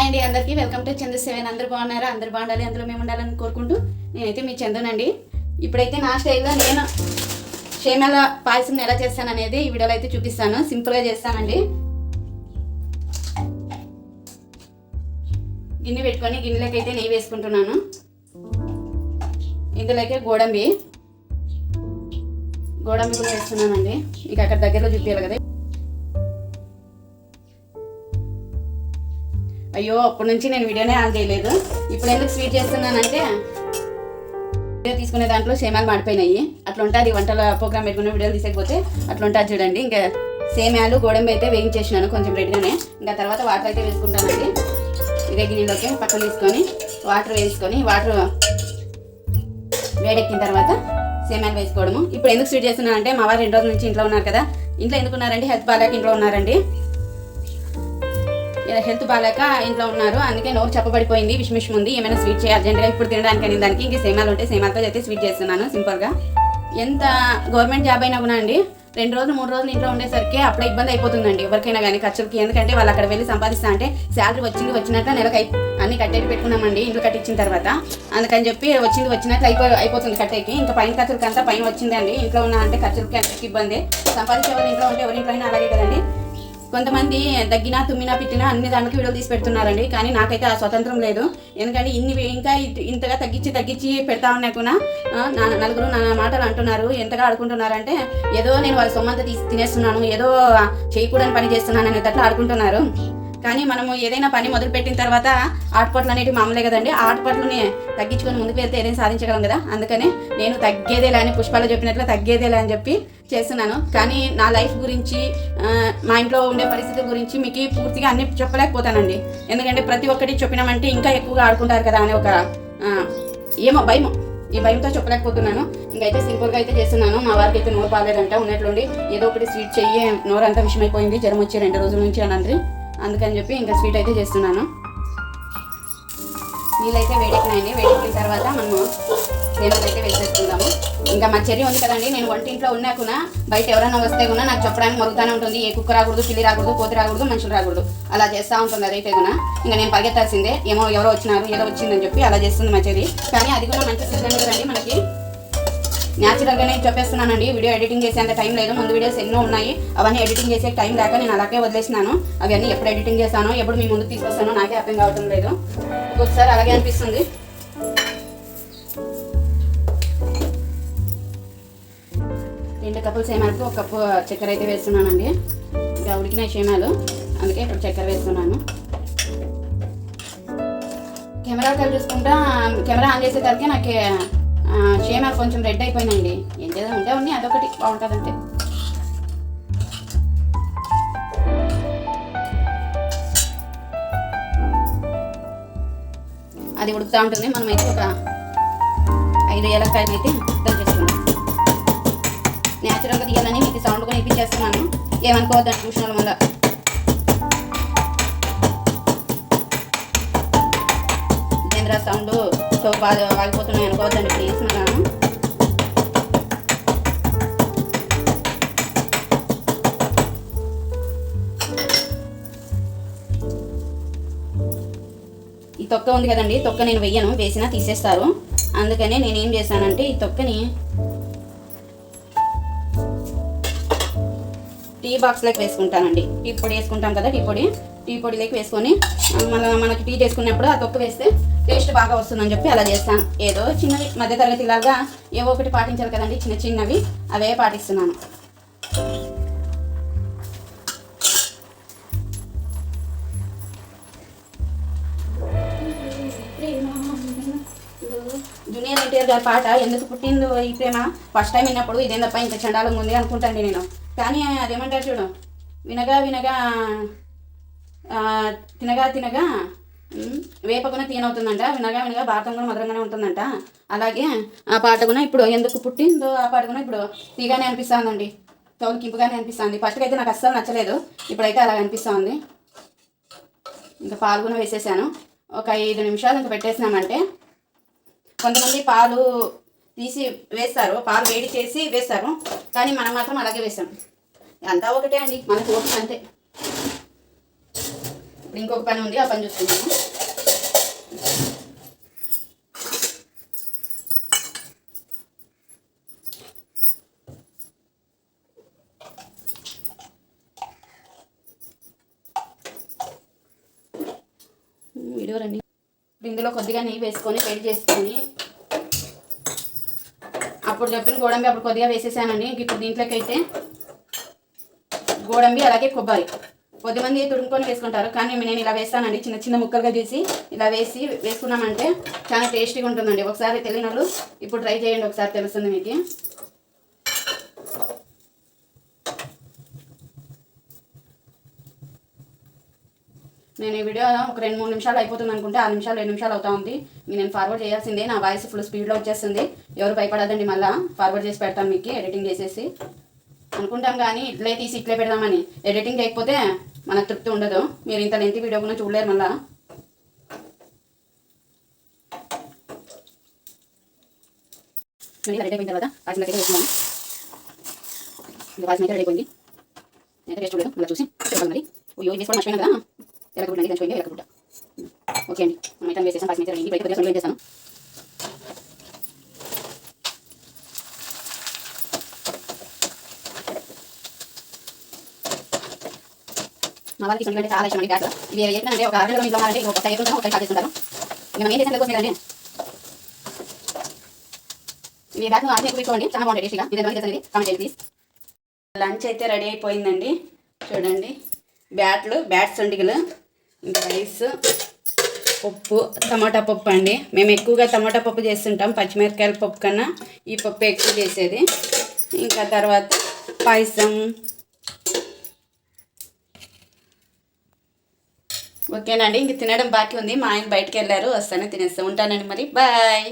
Hi అండి అందరికీ welcome to Chandra seven అందరు బాగున్నారా? అందరు బాగుండాలి. అందులో మేము ఉండాలని కోరుకుంటూ నేనైతే మీ చందునండి. ఇప్పుడైతే నా స్టైల్లో నేను షేమల పాయసం ఎలా చేస్తాను అనేది ఈ వీడియోలో అయితే చూపిస్తాను. సింపుల్గా చేస్తానండి. గిన్నె పెట్టుకొని గిన్నెలోకి అయితే నెయ్యి వేసుకుంటున్నాను. ఇందులోకి గోడంబి. గోడంబి కూడా వేస్తున్నానండి. మీకు అక్కడ దగ్గరలో చూపించాలి కదా అయ్యో అప్పటి నుంచి నేను వీడియోనే ఆన్ చేయలేదు. ఇప్పుడు ఎందుకు స్వీట్ చేస్తున్నానంటే వీడియో తీసుకునే దాంట్లో సేమాలు మాడిపోయినాయి. అట్లా ఉంటుంది వంటల ప్రోగ్రామ్ పెట్టుకునే వీడియోలు తీసేకపోతే అట్లా ఉంటుంది చూడండి. ఇంకా సేమ్యాలు గోడంబి అయితే వేయించేసినాను కొంచెం రెడీగానే. ఇంకా తర్వాత వాటర్ అయితే వేసుకుంటానండి. ఇదే గిన్నెలోకి పక్కన తీసుకొని వాటర్ వేసుకొని వాటర్ వేడెక్కిన తర్వాత సేమ్యాలు వేసుకోవడము. ఇప్పుడు ఎందుకు స్వీట్ చేస్తున్నాను అంటే మా వారు రెండు రోజుల నుంచి ఇంట్లో ఉన్నారు కదా. ఇంట్లో ఎందుకు ఉన్నారండి? హెల్త్ బాగాలేక ఇంట్లో ఉన్నారండి. హెల్త్ బాగాలేక ఇంట్లో ఉన్నారు. అందుకే నోరు చెప్పబడిపోయింది విషమిషం ఉంది ఏమైనా స్వీట్ చేయాలి. అర్జెంట్గా ఇప్పుడు తినడానికి అని దానికి ఇంక సేమాలు ఉంటే సేమాలతో అయితే స్వీట్ చేస్తున్నాను సింపుల్గా. ఎంత గవర్నమెంట్ జాబ్ అయినా కూడా అండి రెండు రోజులు మూడు రోజులు ఇంట్లో ఉండేసరికి అప్పుడే ఇబ్బంది అయిపోతుందండి. ఎవరికైనా కానీ ఖర్చులకి ఎందుకంటే వాళ్ళు అక్కడ వెళ్ళి సంపాదిస్తా అంటే శాలరీ వచ్చింది వచ్చినాక నెలకు అయి అన్ని కట్టేటి పెట్టుకున్నామండి ఇంట్లో కట్టించిన తర్వాత. అందుకని చెప్పి వచ్చింది వచ్చినట్లు అయిపో అయిపోతుంది కట్టేకి. ఇంకా పైన ఖర్చులకి అంతా పైన వచ్చిందండి. ఇంట్లో ఉన్న అంటే ఖర్చులకి అందరికి ఇబ్బంది. సంపాదించే వాళ్ళు ఇంట్లో ఉంటే ఎవరింట్లో అయినా అలాగే కదండి. కొంతమంది దగ్గినా తుమ్మినా పిట్టినా అన్ని దానికి వీడియోలు తీసి పెడుతున్నారండి. కానీ నాకైతే ఆ స్వతంత్రం లేదు. ఎందుకంటే ఇన్ని ఇంకా ఇంతగా తగ్గించి తగ్గించి పెడతా ఉన్నా కూడా నా నలుగురు నా మాటలు అంటున్నారు. ఎంతగా ఆడుకుంటున్నారంటే ఏదో నేను వాళ్ళ సొమ్మంతా తీసి తినేస్తున్నాను ఏదో చేయకూడని పని చేస్తున్నాను అనేటట్లు ఆడుకుంటున్నారు. కానీ మనము ఏదైనా పని మొదలుపెట్టిన తర్వాత ఆటపాట్లు అనేవి మామూలే కదండి. ఆటపాట్లని తగ్గించుకొని ముందుకు వెళ్తే ఏదైనా సాధించగలం కదా. అందుకనే నేను తగ్గేదేలా అని పుష్పాలు చెప్పినట్లు తగ్గేదేలా అని చెప్పి చేస్తున్నాను. కానీ నా లైఫ్ గురించి మా ఇంట్లో ఉండే పరిస్థితి గురించి మీకు పూర్తిగా అన్ని చెప్పలేకపోతానండి. ఎందుకంటే ప్రతి ఒక్కటి చెప్పినామంటే ఇంకా ఎక్కువగా ఆడుకుంటారు కదా అనే ఒక ఏమో భయమో. ఈ భయంతో చెప్పలేకపోతున్నాను. ఇంకైతే సింపుల్గా అయితే చేస్తున్నాను. మా వారికి అయితే నోరు బాగాలేదంట ఉన్నట్లుండి. ఏదో ఒకటి స్వీట్ చెయ్యి నోరు అంతా విషమైపోయింది జ్వరం వచ్చి రెండు రోజుల నుంచి అని అందుకని చెప్పి ఇంకా స్వీట్ అయితే చేస్తున్నాను. నీళ్ళైతే వేడెక్కినాయండి. వేడెక్కిన తర్వాత మనము సేమలు అయితే వేసేసుకుందాము. ఇంకా మా చెర్రీ ఉంది కదండి నేను వంటింట్లో ఉన్నా కూడా బయట ఎవరైనా వస్తే కూడా నాకు చెప్పడానికి మరుగుతూనే ఉంటుంది. ఏ కుక్క రాకూడదు పిల్లి రాకూడదు కోతి రాకూడదు మనుషులు రాకూడదు. అలా చేస్తూ ఉంటుంది అదైతే కూడా. ఇంకా నేను పరిగెత్తాల్సిందే ఏమో ఎవరో వచ్చినారు ఏదో వచ్చిందని చెప్పి అలా చేస్తుంది మా చెర్రీ. కానీ అది కూడా మంచి సిద్ధం కదండి మనకి. న్యాచురల్గానే చెప్పేస్తున్నానండి వీడియో ఎడిటింగ్ చేసేంత టైం లేదు. ముందు వీడియోస్ ఎన్నో ఉన్నాయి. అవన్నీ ఎడిటింగ్ చేసే టైం లేక నేను అలాగే వదిలేసినాను. అవన్నీ ఎప్పుడు ఎడిటింగ్ చేస్తానో ఎప్పుడు మీ ముందు తీసుకొస్తానో నాకే అర్థం కావటం లేదు. ఒక్కొక్కసారి అలాగే అనిపిస్తుంది. రెండు కప్పులు సేమాలకు ఒక కప్పు చక్కెర అయితే వేస్తున్నానండి. ఇంకా ఉడికిన సేమాలు అందుకే ఇప్పుడు చక్కెర వేస్తున్నాను. కెమెరా కలు చూసుకుంటా కెమెరా ఆన్ చేసేసరికి నాకు షేమాలు కొంచెం రెడ్ అయిపోయినాయండి. ఏం చేద్దాం? ఉంటే ఉన్నాయి అదొకటి. బాగుంటుంది అంతే అది ఉడుకుతూ ఉంటుంది. మనం అయితే ఒక ఐదు ఏలక్కాయలు అయితే న్యాచురల్గా తీయాలని మీకు సౌండ్ కూడా ఇప్పించేస్తున్నాను ఏమనుకోవద్దండి చూసిన వల్ల జితేంద్ర సౌండ్ సో బాగా వాగిపోతున్నాయి అనుకోవద్దండి ప్లీజ్ మనం ఈ తొక్క ఉంది కదండి తొక్క నేను వెయ్యను వేసినా తీసేస్తారు. అందుకనే నేను ఏం చేశానంటే ఈ తొక్కని టీ బాక్స్లోకి వేసుకుంటానండి. టీ పొడి వేసుకుంటాం కదా టీ పొడి. టీ పొడిలోకి వేసుకొని మన మనకి టీ చేసుకున్నప్పుడు ఆ తొక్క వేస్తే టేస్ట్ బాగా వస్తుందని చెప్పి అలా చేస్తాను. ఏదో చిన్నవి మధ్యతరగతి లాగా ఏవో ఒకటి పాటించాలి కదండి చిన్న చిన్నవి అవే పాటిస్తున్నాను. జూనియర్ ఎన్టీఆర్ గారి పాట ఎందుకు పుట్టిందో ఈ ప్రేమ? ఫస్ట్ టైం విన్నప్పుడు ఇదేం తప్ప ఇంత చండాలంగా ఉంది అనుకుంటాండి నేను. కానీ అదేమంటారు చూడు వినగా వినగా తినగా తినగా వేపకున తీనవుతుందంట వినగా వినగా భారతం కూడా మధురంగానే ఉంటుందంట. అలాగే ఆ పాట కూడా ఇప్పుడు ఎందుకు పుట్టిందో ఆ పాట కూడా ఇప్పుడు తీగానే అనిపిస్తుందండి. తోలుకింపుగానే అనిపిస్తుంది. ఫస్ట్కి అయితే నాకు అస్సలు నచ్చలేదు. ఇప్పుడైతే అలా అనిపిస్తుంది. ఇంకా పాలు కూడా వేసేసాను. ఒక ఐదు నిమిషాలు ఇంకా పెట్టేసినామంటే కొంతమంది పాలు తీసి వేస్తారు. పాలు వేడి చేసి వేస్తారు. కానీ మనం మాత్రం అలాగే వేసాం. అంతా ఒకటే అండి. మనకు ఓపిక అంతే. ఇప్పుడు ఇంకొక పని ఉంది ఆ పని చూస్తున్నాను వీడియో రండి. ఇందులో కొద్దిగా నెయ్యి వేసుకొని వేడి చేసుకొని అప్పుడు చెప్పిన గోడంబి అప్పుడు కొద్దిగా వేసేసానండి. ఇంక ఇప్పుడు దీంట్లోకి అయితే గోడంబి అలాగే కొబ్బరి. కొద్దిమంది తుడుముకొని వేసుకుంటారు. కానీ నేను ఇలా వేస్తానండి. చిన్న చిన్న ముక్కలుగా చేసి ఇలా వేసి వేసుకున్నామంటే చాలా టేస్టీగా ఉంటుందండి. ఒకసారి తెలియని వాళ్ళు ఇప్పుడు ట్రై చేయండి. ఒకసారి తెలుస్తుంది మీకు. నేను ఈ వీడియో ఒక రెండు మూడు నిమిషాలు అయిపోతుంది అనుకుంటే ఆరు నిమిషాలు రెండు నిమిషాలు అవుతా ఉంది. నేను ఫార్వర్డ్ చేయాల్సిందే. నా వాయిస్ ఫుల్ స్పీడ్లో వచ్చేస్తుంది. ఎవరు భయపడదండి మళ్ళీ ఫార్వర్డ్ చేసి పెడతాను మీకు. ఎడిటింగ్ చేసేసి. అనుకుంటాం కానీ ఇట్లే తీసి ఇట్లే పెడదామని. ఎడిటింగ్ లేకపోతే మనకు తృప్తి ఉండదు. మీరు ఇంత లెంతి వీడియో కూడా చూడలేరు మళ్ళా. రెడీ అయిపోయిన తర్వాత కాసిన దగ్గర వేసుకున్నాను ఇంకా కాసిన అయితే రెడీ అయిపోయింది. నేనైతే టేస్ట్ చూడలేదు మళ్ళీ చూసి చెప్పాలి మరి. అయ్యో ఇది వేసుకోవడం మర్చిపోయినా కదా. ఎలకబుడ్డ అనేది దంచిపోయింది ఎలకబుడ్డ ఓకే అండి. మనం అయితే వేసేసాం కాసిన అయితే రెడీ ఇప్పుడు కొద్దిగా సొంత చేస్తాను. మా వాళ్ళకి సొంత అంటే చాలా ఇష్టం అండి గ్యాస్ ఇవి ఏంటంటే ఒక అరగంటలో ఇంట్లో ఉన్నారంటే ఒక కొత్త ఎప్పుడు ఒకసారి చేస్తుంటారు ఇక మనం ఏం చేసిన కోసం ఇవి బ్యాగ్ ఆఫ్ ఎక్కువ పెట్టుకోండి చాలా బాగుంటాయి టేస్ట్గా మీరు ఎలా చేస్తుంది కామెంట్ చేయండి ప్లీజ్ లంచ్ అయితే రెడీ అయిపోయిందండి. చూడండి. బ్యాట్లు బ్యాట్ సండిగలు ఇంకా రైస్ పప్పు టమాటా పప్పు అండి. మేము ఎక్కువగా టమాటా పప్పు చేస్తుంటాం పచ్చిమిరకాయల పప్పు కన్నా. ఈ పప్పు ఎక్కువ చేసేది. ఇంకా తర్వాత పాయసం ఓకేనండి ఇంక తినడం బాకీ ఉంది. మా ఆయన బయటకు వెళ్ళారు వస్తానే తినేస్తా ఉంటానండి మరి. బాయ్.